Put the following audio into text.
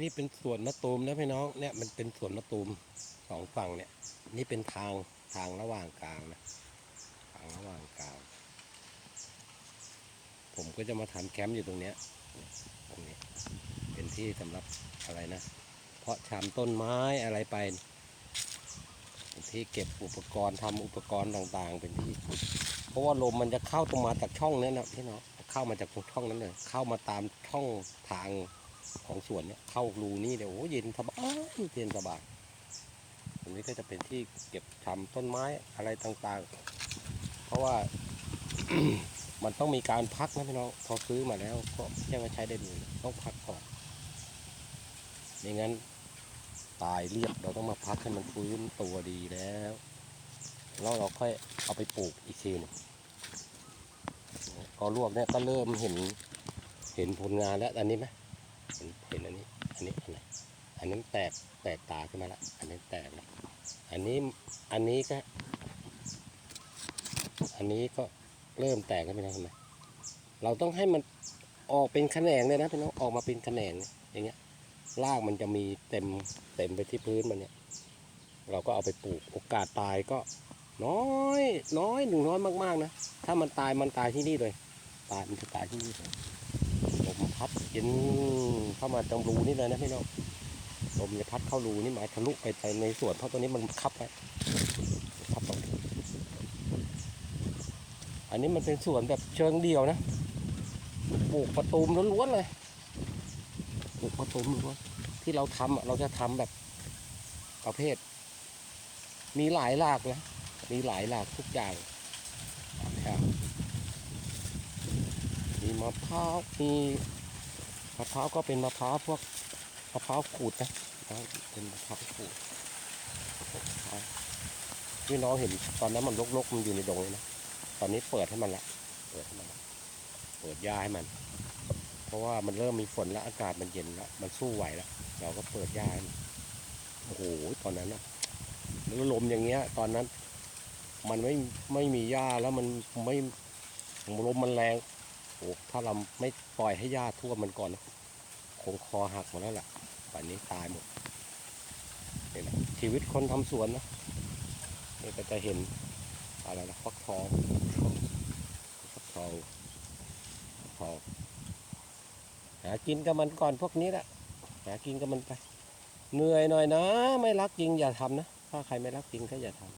นี่เป็นสวนมะตูมนะพี่น้องเนี่ยมันเป็นสวนมะตูมสองฝั่งเนี่ย นี่เป็นทางทางระหว่างกลางนะทางระหว่างกลาง ผมก็จะมาทำแคมป์อยู่ตรงเนี้ยตรงนี้ เป็นที่สำหรับอะไรนะ เพาะชำต้นไม้อะไรไปเป็นที่เก็บอุปกรณ์ทำอุปกรณ์ต่างๆ เป็นที่ เพราะว่าลมมันจะเข้าตรงมาจากช่องนี้ยนะพี่น้องเข้ามาจากตรงช่องนั้นเลยเข้ามาตามช่องทาง ของสวนเนี่ยเข้ารูนี่เดี๋ยวโอ้เย็นสบายเย็นสบายตรงนี้ก็จะเป็นที่เก็บทำต้นไม้อะไรต่างๆ เพราะว่ามันต้องมีการพักนะพี่น้องพอซื้อมาแล้วก็ไม่ใช่ว่าใช้ได้เลยต้องพักก่อนไม่งั้นตายเรียบเราต้องมาพักให้มันฟื้นตัวดีแล้วแล้วเราค่อยเอาไปปลูกอีกทีหนึงพอลวกเนี่ยก็เริ่มเห็นเห็นผลงานแล้วอันนี้ไหม เห็นอันนี้ อันนี้อันไหนอันนั้นแตกแตกตาขึ้นมาล้วอันนี้แตกล้วอันนี้อันนี้ก็ อันนี้ก็เริ่มแตกแล้วพี่น้องเห็นไหมเราต้องให้มันออกเป็นแขนงเลยนะพี่น้องออกมาเป็นแขนงอย่างเงี้ยรากมันจะมีเต็มเต็มไปที่พื้นมันเนี่ย เราก็เอาไปปลูกโอกาสตายก็ น้อย น้อยหนึ่งน้อยมากๆนะถ้ามันตายมันตายที่นี่เลย ตายมันจะตายที่นี่เลย พัดเย็นเข้ามาตรงรูนี่เลยนะพี่น้องลมจะพัดเข้ารูนี่หมายทะลุไปไปในสวนเพราะตัวนี้มันคับไว้คับตรงอันนี้มันเป็นสวนแบบเชิงเดียวนะปลูกประตูมล้วนๆเลยปลูกประตูมล้วนที่เราทำเราจะทำแบบประเภท มีหลายหลากนะมีหลายหลากทุกอย่างครับมีมะพร้าวมี มะพร้าวก็เป็นมะพร้าวพวกมะพร้าวขูดนะเป็นมะพร้าวขูดพี่น้องเห็นตอนนั้นมันรกๆมันอยู่ในดงเลยนะตอนนี้เปิดให้มันละเปิดให้มันละเปิดหญ้าให้มัน เพราะว่ามันเริ่มมีฝนแล้วอากาศมันเย็นแล้วมันสู้ไหวแล้วเราก็เปิดหญ้าให้มันโอ้โหตอนนั้นนะแล้วลมอย่างเงี้ย ตอนนั้น มันไม่ไม่มีหญ้าแล้วมันไม่ลมมันแรง โอ้ถ้าเราไม่ปล่อยให้หญ้าท่วมมันก่อนนะคงคอหักหมดแล้วล่ะป่านนี้ตายหมดนี่แหละชีวิตคนทำสวนนะนี่ก็จะเห็นอะไรนะฟักทองฟักทองฟักทองหากินกับมันก่อนพวกนี้แหละหากินกับมันไป เหนื่อยหน่อยนะ ไม่รักจริงอย่าทำนะ ถ้าใครไม่รักจริงก็อย่าทำ